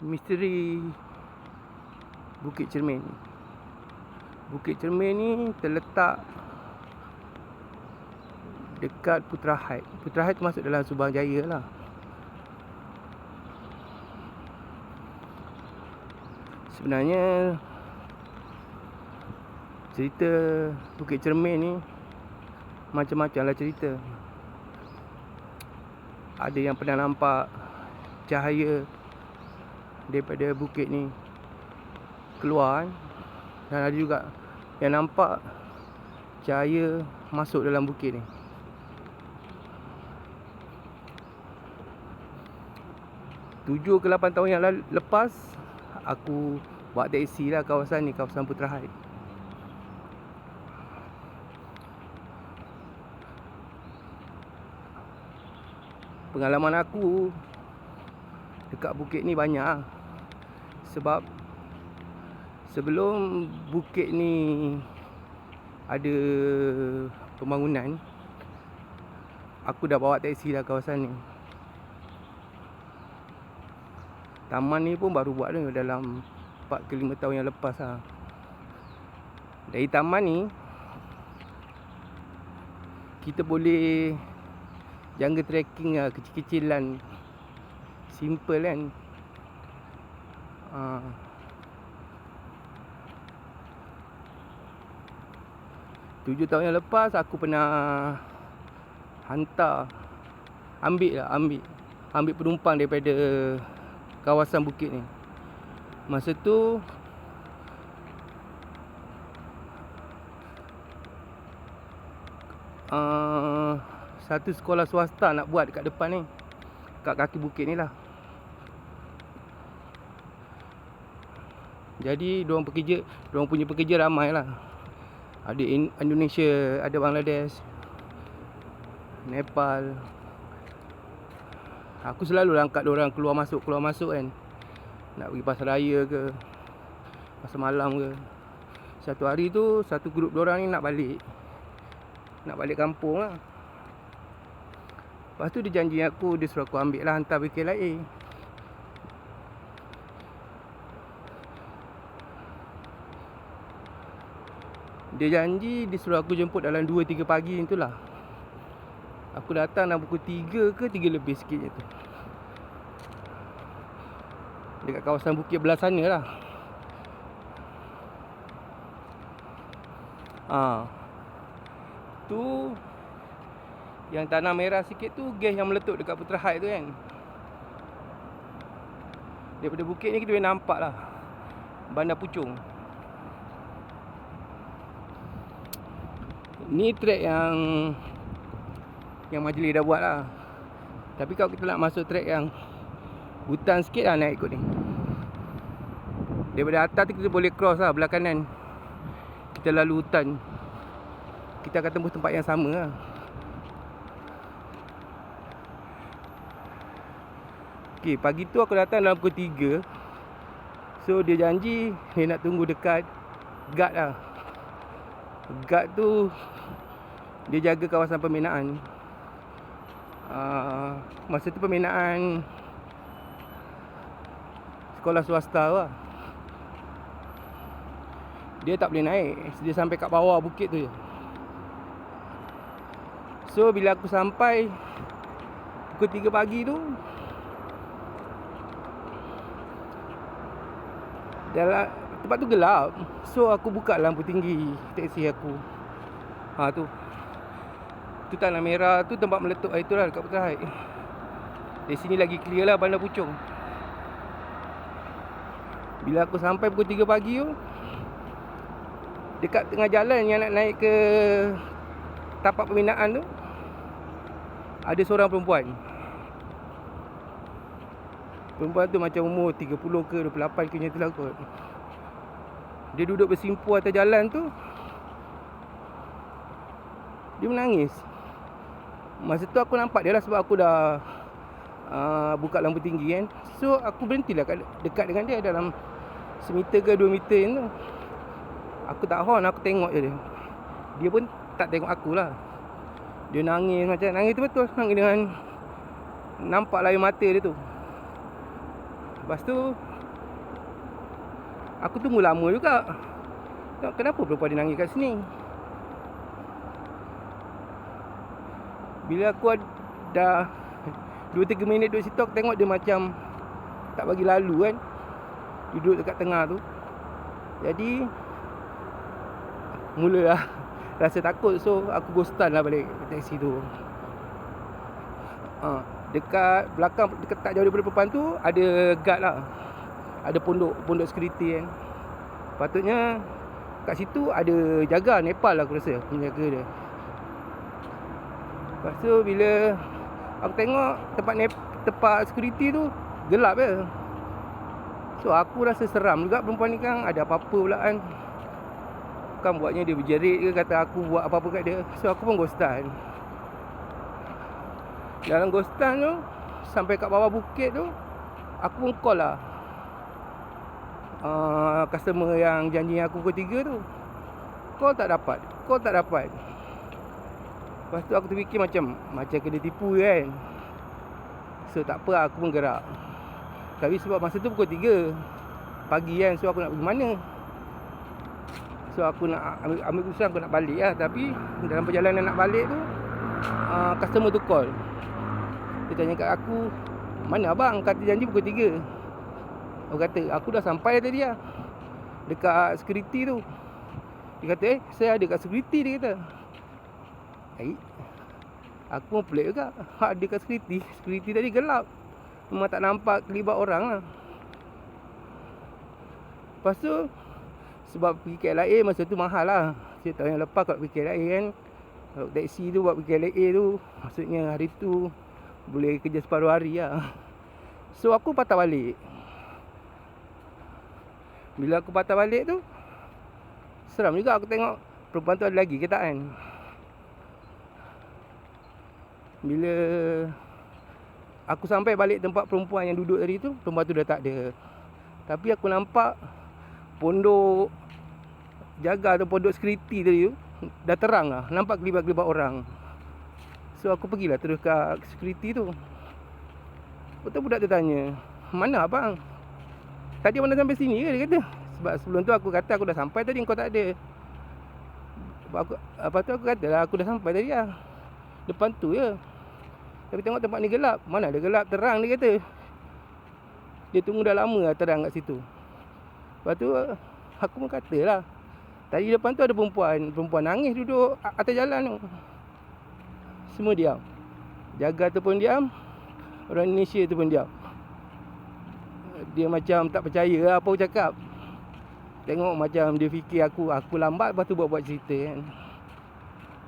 Misteri Bukit Cermin Bukit Cermin ni terletak Dekat Putra Height Putra Height tu masuk dalam Subang Jaya lah. Sebenarnya Cerita Bukit Cermin ni Macam-macam lah cerita. Ada yang pernah nampak Cahaya daripada bukit ni keluar kan. dan ada juga yang nampak cahaya masuk dalam bukit ni. Tujuh ke lapan tahun yang lepas Aku buat taksi lah kawasan ni Kawasan Putra Height Pengalaman aku Dekat bukit ni banyak lah sebab sebelum bukit ni ada pembangunan aku dah bawa teksi dah kawasan ni. Taman ni pun baru buat ni dalam 4 ke 5 tahun yang lepas lah. Dari taman ni kita boleh jangka trekking lah kecil-kecilan. Simple kan. Tujuh tahun yang lepas aku pernah hantar ambil lah ambil ambil penumpang daripada kawasan bukit ni. Masa tu uh, satu sekolah swasta nak buat dekat depan ni. Kat kaki bukit ni lah. Jadi diorang pekerja, diorang punya pekerja ramai lah. Ada Indonesia, ada Bangladesh, Nepal. Aku selalu lah angkat diorang keluar masuk, keluar masuk kan. Nak pergi pasar raya ke, pasar malam ke. Satu hari tu, satu grup diorang ni nak balik. Nak balik kampung lah. Lepas tu dia janji aku, dia suruh aku ambil lah hantar BKLIA. Dia janji dia suruh aku jemput dalam 2-3 pagi tu lah. Aku datang dalam pukul 3 ke 3 lebih sikit je tu. Dekat kawasan bukit belah sana lah. Ha. Tu Yang tanah merah sikit tu Gas yang meletup dekat Putra High tu kan. Daripada bukit ni kita boleh nampak lah. Bandar Pucung Ni track yang Yang majlis dah buat lah. Tapi kalau kita nak masuk track yang Hutan sikit lah naik ikut ni. Daripada atas tu kita boleh cross lah belah kanan. Kita lalu hutan. Kita akan tembus tempat yang sama lah. Okay, pagi tu aku datang dalam pukul 3 So dia janji Dia nak tunggu dekat Guard lah Guard tu dia jaga kawasan pembinaan. Uh, masa tu pembinaan sekolah swasta lah. Dia tak boleh naik. Dia sampai kat bawah bukit tu je. So bila aku sampai pukul 3 pagi tu dalam tempat tu gelap. So aku buka lampu tinggi teksi aku. Ha tu. Tu tanah merah tu tempat meletup air tu lah dekat Putra Haid Di sini lagi clear lah bandar pucung. Bila aku sampai pukul 3 pagi tu Dekat tengah jalan yang nak naik ke Tapak pembinaan tu Ada seorang perempuan. Perempuan tu macam umur 30 ke 28 ke macam tu lah kot Dia duduk bersimpu atas jalan tu Dia menangis Masa tu aku nampak dia lah sebab aku dah uh, buka lampu tinggi kan. So aku berhentilah dekat dengan dia dalam semeter ke dua meter tu. Aku tak horn, aku tengok je dia. Dia pun tak tengok aku lah. Dia nangis macam nangis tu betul nangis dengan nampak air mata dia tu. Lepas tu Aku tunggu lama juga. Kenapa perempuan dia nangis kat sini. Bila aku dah 2-3 minit duduk situ aku tengok dia macam tak bagi lalu kan. Duduk dekat tengah tu. Jadi mulalah rasa takut so aku ghostan lah balik taksi tu. Ha, dekat belakang dekat tak jauh daripada perempuan tu ada guard lah. Ada pondok pondok security kan. Patutnya kat situ ada jaga Nepal lah aku rasa penjaga dia. Lepas tu bila aku tengok tempat Nep tempat security tu gelap je. So aku rasa seram juga perempuan ni kan ada apa-apa pula kan. Kan buatnya dia berjerit ke kata aku buat apa-apa kat dia. So aku pun ghostan. Dalam ghostan tu sampai kat bawah bukit tu aku pun call lah uh, customer yang janji aku pukul 3 tu call tak dapat call tak dapat. Lepas tu aku terfikir macam macam kena tipu kan. So tak apa aku pun gerak. Tapi sebab masa tu pukul 3 pagi kan so aku nak pergi mana? So aku nak ambil, ambil keputusan aku nak balik lah. Tapi dalam perjalanan nak balik tu uh, customer tu call. Dia tanya kat aku mana abang? Kata janji pukul 3 Aku kata aku dah sampai tadi lah. Dekat security tu. Dia kata eh saya ada kat security dia kata. Baik. Aku pun pelik juga. Ada kat security. Security tadi gelap. Memang tak nampak kelibat orang lah. Lepas tu Sebab pergi KLIA masa tu mahal lah. Saya tahu yang lepas kalau pergi KLIA kan. Kalau taksi tu buat pergi KLIA tu Maksudnya hari tu Boleh kerja separuh hari lah. So aku patah balik bila aku patah balik tu Seram juga aku tengok Perempuan tu ada lagi ke tak kan? Bila Aku sampai balik tempat perempuan yang duduk tadi tu Perempuan tu dah tak ada. Tapi aku nampak Pondok Jaga atau pondok security tadi tu Dah terang lah. Nampak kelibat-kelibat orang. So aku pergilah terus ke security tu. Betul budak tu tanya Mana abang Tadi mana sampai sini ke dia kata? Sebab sebelum tu aku kata aku dah sampai tadi kau tak ada. Sebab aku, Apa tu aku kata lah aku dah sampai tadi lah. Depan tu je. Tapi tengok tempat ni gelap. Mana ada gelap terang dia kata. Dia tunggu dah lama lah terang kat situ. Lepas tu aku pun kata lah. Tadi depan tu ada perempuan Perempuan nangis duduk atas jalan tu. Semua diam. Jaga tu pun diam. Orang Indonesia tu pun diam dia macam tak percaya lah apa aku cakap. Tengok macam dia fikir aku Aku lambat lepas tu buat-buat cerita kan.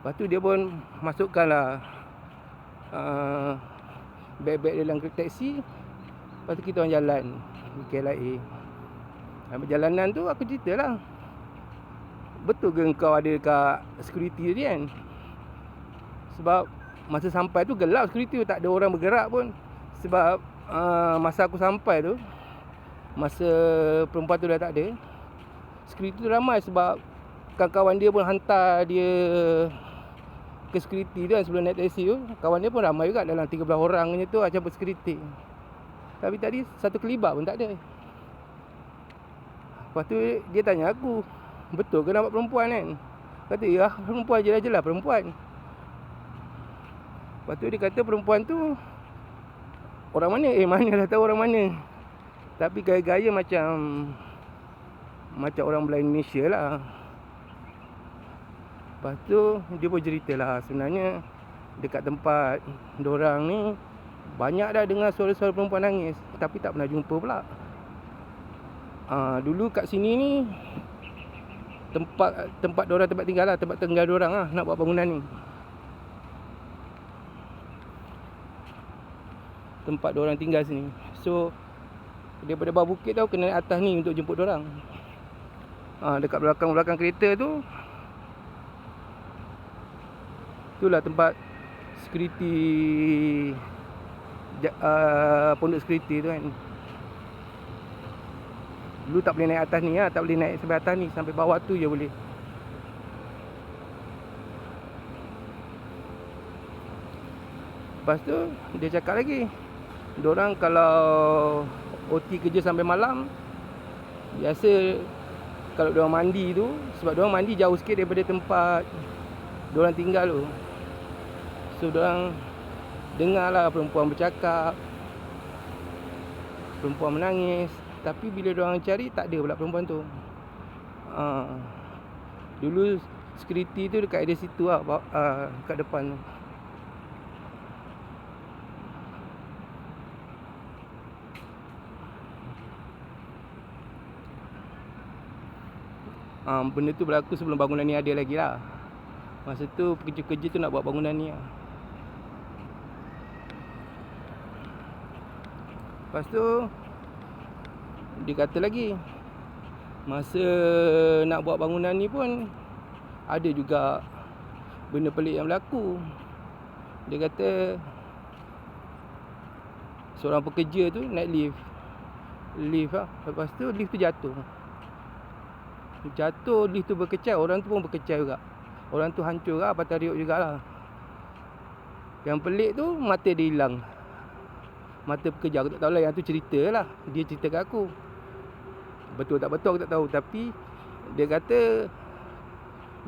Lepas tu dia pun masukkan lah uh, Beg-beg dalam taksi. Lepas tu kita orang jalan. Di KLIA Dalam perjalanan tu aku cerita lah. Betul ke kau ada dekat security tadi kan? Sebab masa sampai tu gelap security tu Tak ada orang bergerak pun. Sebab uh, masa aku sampai tu Masa perempuan tu dah tak ada Security tu ramai sebab Kawan-kawan dia pun hantar dia Ke security tu kan sebelum naik taxi tu. Kawan dia pun ramai juga dalam 13 orang macam tu Macam security Tapi tadi satu kelibat pun tak ada. Lepas tu dia tanya aku Betul ke nampak perempuan kan? Kata ya perempuan je lah je lah perempuan. Lepas tu dia kata perempuan tu Orang mana? Eh mana dah tahu orang mana tapi gaya-gaya macam Macam orang belah Indonesia lah. Lepas tu dia pun cerita lah Sebenarnya dekat tempat Diorang ni Banyak dah dengar suara-suara perempuan nangis Tapi tak pernah jumpa pula. Ha, Dulu kat sini ni Tempat tempat diorang tempat tinggal lah Tempat tinggal diorang lah Nak buat bangunan ni. Tempat diorang tinggal sini. So daripada bawah bukit tau kena naik atas ni untuk jemput orang. Ha, dekat belakang-belakang kereta tu itulah tempat security uh, pondok security tu kan. Dulu tak boleh naik atas ni lah, tak boleh naik sampai atas ni, sampai bawah tu je boleh. Lepas tu dia cakap lagi Diorang kalau OT kerja sampai malam Biasa kalau dia orang mandi tu sebab dia orang mandi jauh sikit daripada tempat dia orang tinggal tu. So dia orang dengarlah perempuan bercakap. Perempuan menangis, tapi bila dia orang cari tak ada pula perempuan tu. Ha. Dulu security tu dekat ada situ lah, uh, kat depan tu. Um, benda tu berlaku sebelum bangunan ni ada lagi lah. Masa tu pekerja-pekerja tu nak buat bangunan ni lah. Lepas tu Dia kata lagi Masa nak buat bangunan ni pun Ada juga Benda pelik yang berlaku. Dia kata Seorang pekerja tu naik lift. Lift lah. Lepas tu lift tu jatuh Jatuh lift tu berkecai Orang tu pun berkecai juga. Orang tu hancur lah Patah riuk jugalah. Yang pelik tu Mata dia hilang. Mata pekerja Aku tak tahu lah Yang tu cerita lah Dia cerita kat aku. Betul tak betul aku tak tahu. Tapi Dia kata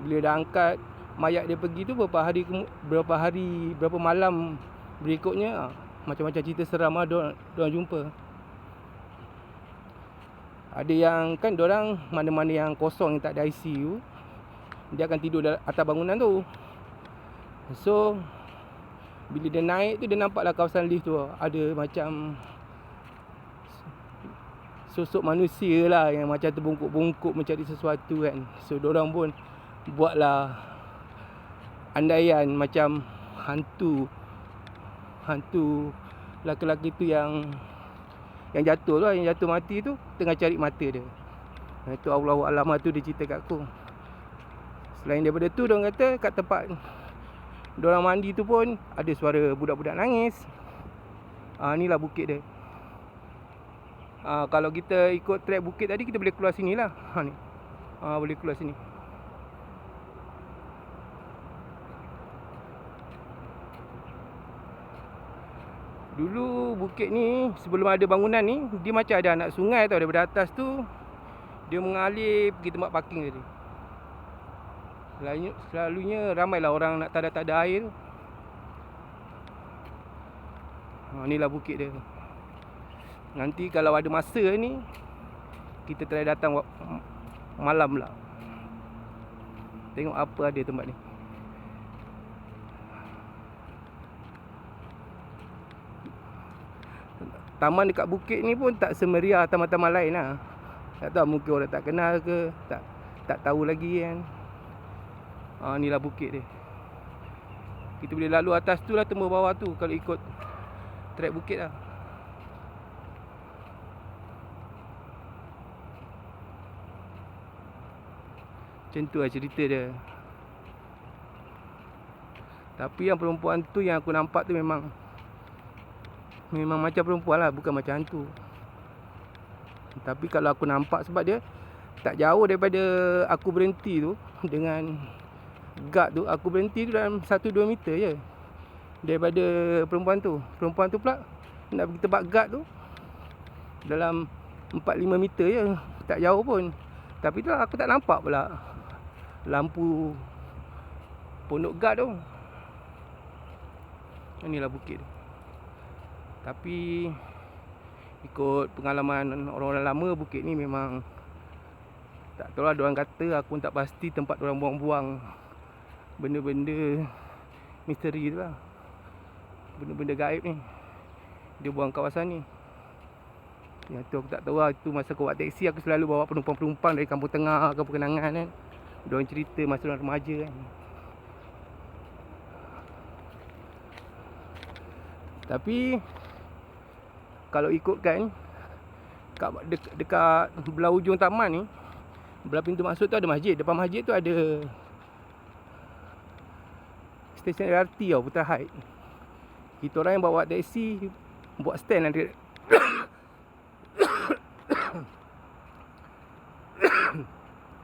Bila dah angkat Mayat dia pergi tu Berapa hari Berapa hari Berapa malam Berikutnya Macam-macam cerita seram lah Diorang jumpa ada yang kan orang mana-mana yang kosong yang tak ada ICU dia akan tidur atas bangunan tu. So bila dia naik tu dia nampaklah kawasan lift tu. Ada macam sosok manusia lah yang macam terbungkuk-bungkuk mencari sesuatu kan. So orang pun buatlah andaian macam hantu hantu laki-laki tu yang yang jatuh tu lah, yang jatuh mati tu tengah cari mata dia. Itu Allahu alam tu dia cerita kat aku. Selain daripada tu dia kata kat tempat dia orang mandi tu pun ada suara budak-budak nangis. Ah inilah bukit dia. Ah kalau kita ikut trek bukit tadi kita boleh keluar sini lah. Ha ni. Ah boleh keluar sini. Dulu bukit ni sebelum ada bangunan ni dia macam ada anak sungai tau daripada atas tu dia mengalir pergi tempat parking tadi. Selalunya, selalunya ramailah orang nak tak ada air tu. Ha inilah bukit dia. Nanti kalau ada masa ni kita try datang malam lah. Tengok apa ada tempat ni. Taman dekat bukit ni pun tak semeriah taman-taman lain lah. Tak tahu mungkin orang tak kenal ke, tak tak tahu lagi kan. Ha, ni lah bukit dia. Kita boleh lalu atas tu lah tembus bawah tu kalau ikut trek bukit lah. Macam tu lah cerita dia. Tapi yang perempuan tu yang aku nampak tu memang Memang macam perempuan lah Bukan macam hantu. Tapi kalau aku nampak Sebab dia Tak jauh daripada Aku berhenti tu Dengan Guard tu Aku berhenti tu dalam 1-2 meter je Daripada perempuan tu. Perempuan tu pula Nak pergi tempat guard tu Dalam 4-5 meter je Tak jauh pun. Tapi tu aku tak nampak pula Lampu Pondok guard tu. Inilah bukit tu tapi ikut pengalaman orang-orang lama bukit ni memang tak tahu lah orang kata aku tak pasti tempat orang buang-buang benda-benda misteri tu lah. Benda-benda gaib ni. Dia buang kawasan ni. Yang tu aku tak tahu lah. Itu masa aku buat teksi aku selalu bawa penumpang-penumpang dari kampung tengah, kampung kenangan kan. Dia orang cerita masa orang remaja kan. Tapi kalau ikutkan kat dekat, dekat belah ujung taman ni belah pintu masuk tu ada masjid. Depan masjid tu ada stesen LRT tau Putra Height kita orang yang bawa taksi buat stand nanti.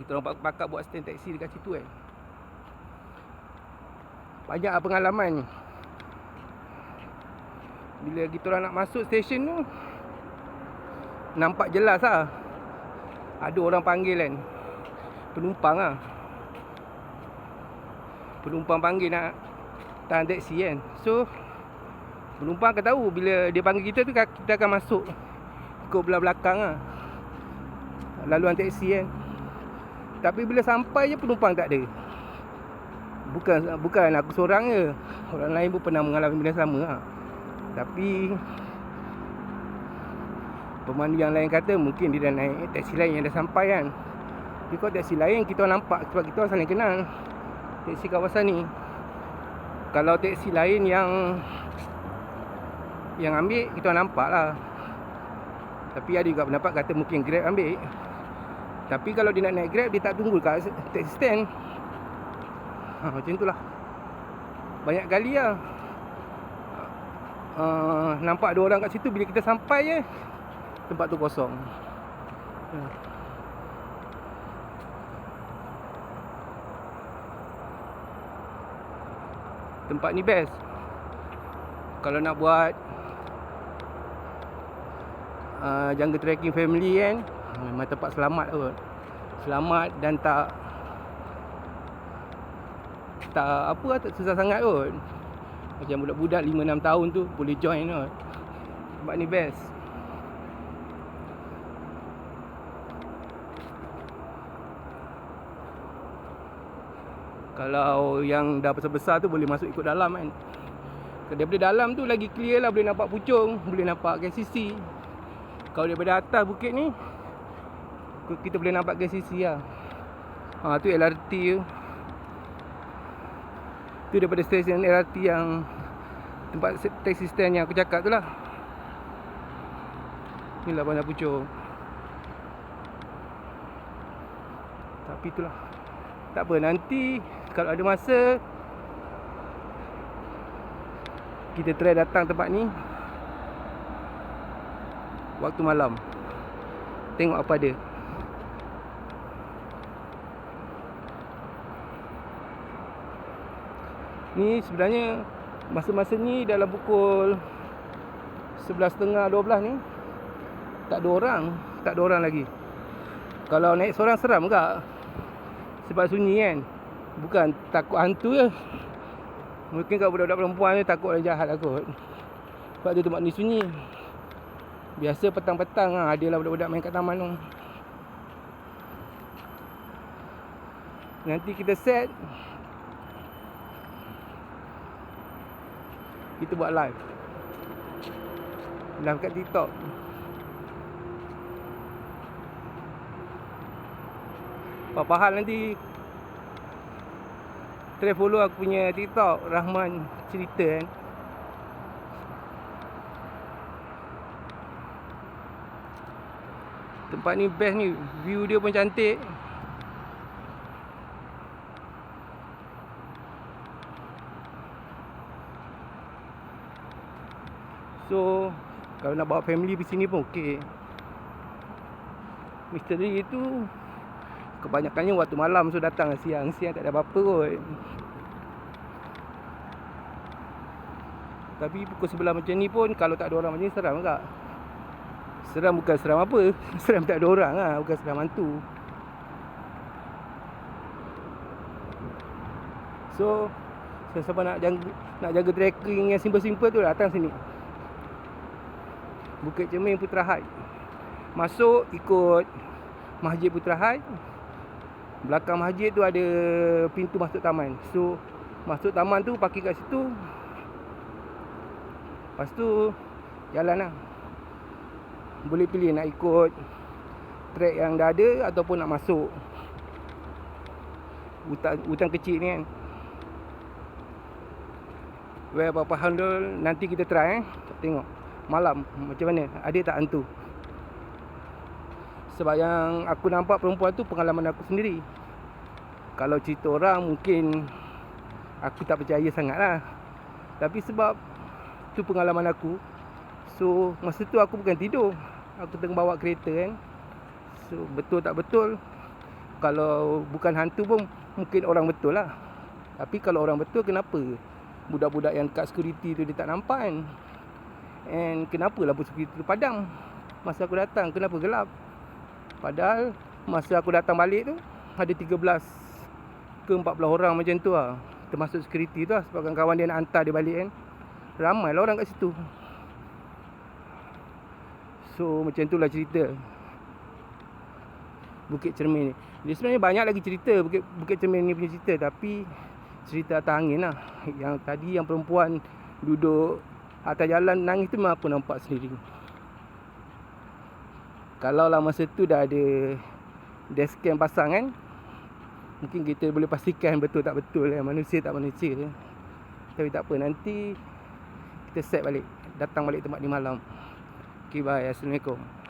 Kita orang pakat buat stand taksi dekat situ kan. Banyak pengalaman ni bila kita orang nak masuk stesen tu Nampak jelas lah. Ada orang panggil kan. Penumpang lah. Penumpang panggil nak Tahan taksi kan. So Penumpang akan tahu Bila dia panggil kita tu Kita akan masuk Ikut belah belakang lah. Laluan taksi kan. Tapi bila sampai je Penumpang tak ada. Bukan bukan aku seorang je. Orang lain pun pernah mengalami benda sama lah Tapi Pemandu yang lain kata Mungkin dia dah naik taksi lain yang dah sampai kan. Kalau taksi lain kita nampak Sebab kita saling kenal. Taksi kawasan ni. Kalau taksi lain yang Yang ambil kita nampak lah. Tapi ada juga pendapat kata mungkin Grab ambil. Tapi kalau dia nak naik Grab Dia tak tunggu kat taksi stand. Ha, Macam tu lah. Banyak kali lah Uh, nampak ada orang kat situ bila kita sampai je tempat tu kosong. Ya. Tempat ni best. Kalau nak buat uh, jungle trekking family kan, memang tempat selamat kot. Selamat dan tak tak apa tak susah sangat kot. Macam budak-budak 5 6 tahun tu boleh join kot. Tempat ni best. Kalau yang dah besar-besar tu boleh masuk ikut dalam kan daripada dalam tu lagi clear lah Boleh nampak pucung Boleh nampak KCC Kalau daripada atas bukit ni Kita boleh nampak KCC lah Ha tu LRT tu Tu daripada stesen LRT yang Tempat taxi stand yang aku cakap tu lah. Ni lah banyak pucung Tapi itulah Tak apa nanti kalau ada masa kita try datang tempat ni waktu malam. Tengok apa ada ni sebenarnya masa-masa ni dalam pukul 11.30 12 ni tak ada orang tak ada orang lagi. Kalau naik seorang seram tak sebab sunyi kan? Bukan takut hantu je. Mungkin kat budak-budak perempuan ni takut orang jahat lah kot. Sebab tu tempat ni sunyi. Biasa petang-petang lah lah budak-budak main kat taman tu. Nanti kita set Kita buat live. Live kat TikTok. Apa hal nanti Try follow aku punya TikTok. Rahman cerita kan? Tempat ni best ni. View dia pun cantik So Kalau nak bawa family pergi sini pun okey. Misteri itu Kebanyakannya waktu malam so datang. Siang Siang tak ada apa-apa kot. Tapi pukul sebelah macam ni pun Kalau tak ada orang macam ni seram tak? Seram bukan seram apa. Seram tak ada orang lah. Bukan seram hantu. So Siapa nak jaga, nak jaga tracking yang simple-simple tu datang sini Bukit Cermin Putra High Masuk ikut Masjid Putra High Belakang masjid tu ada pintu masuk taman. So masuk taman tu parking kat situ. Lepas tu jalan lah. Boleh pilih nak ikut track yang dah ada ataupun nak masuk hutan, hutan kecil ni kan. Well, apa-apa handle nanti kita try eh. Tengok malam. Macam mana. Ada tak hantu? Sebab yang aku nampak perempuan tu pengalaman aku sendiri. Kalau cerita orang mungkin Aku tak percaya sangat lah Tapi sebab Tu pengalaman aku So masa tu aku bukan tidur. Aku tengah bawa kereta kan. So betul tak betul? Kalau bukan hantu pun Mungkin orang betul lah. Tapi kalau orang betul kenapa? Budak-budak yang kat security tu dia tak nampak kan And kenapa lampu security tu padam Masa aku datang kenapa gelap Padahal masa aku datang balik tu ada 13 ke 14 orang macam tu lah. Termasuk security tu lah sebab kawan dia nak hantar dia balik kan. Ramai lah orang kat situ. So macam tu lah cerita. Bukit Cermin ni. Dia sebenarnya banyak lagi cerita Bukit, Bukit Cermin ni punya cerita tapi cerita atas angin lah. Yang tadi yang perempuan duduk atas jalan nangis tu memang aku nampak sendiri. Kalau lah masa tu dah ada dashcam pasang kan Mungkin kita boleh pastikan betul tak betul kan Manusia tak manusia je Tapi tak apa nanti Kita set balik Datang balik tempat ni malam. Okay bye. Assalamualaikum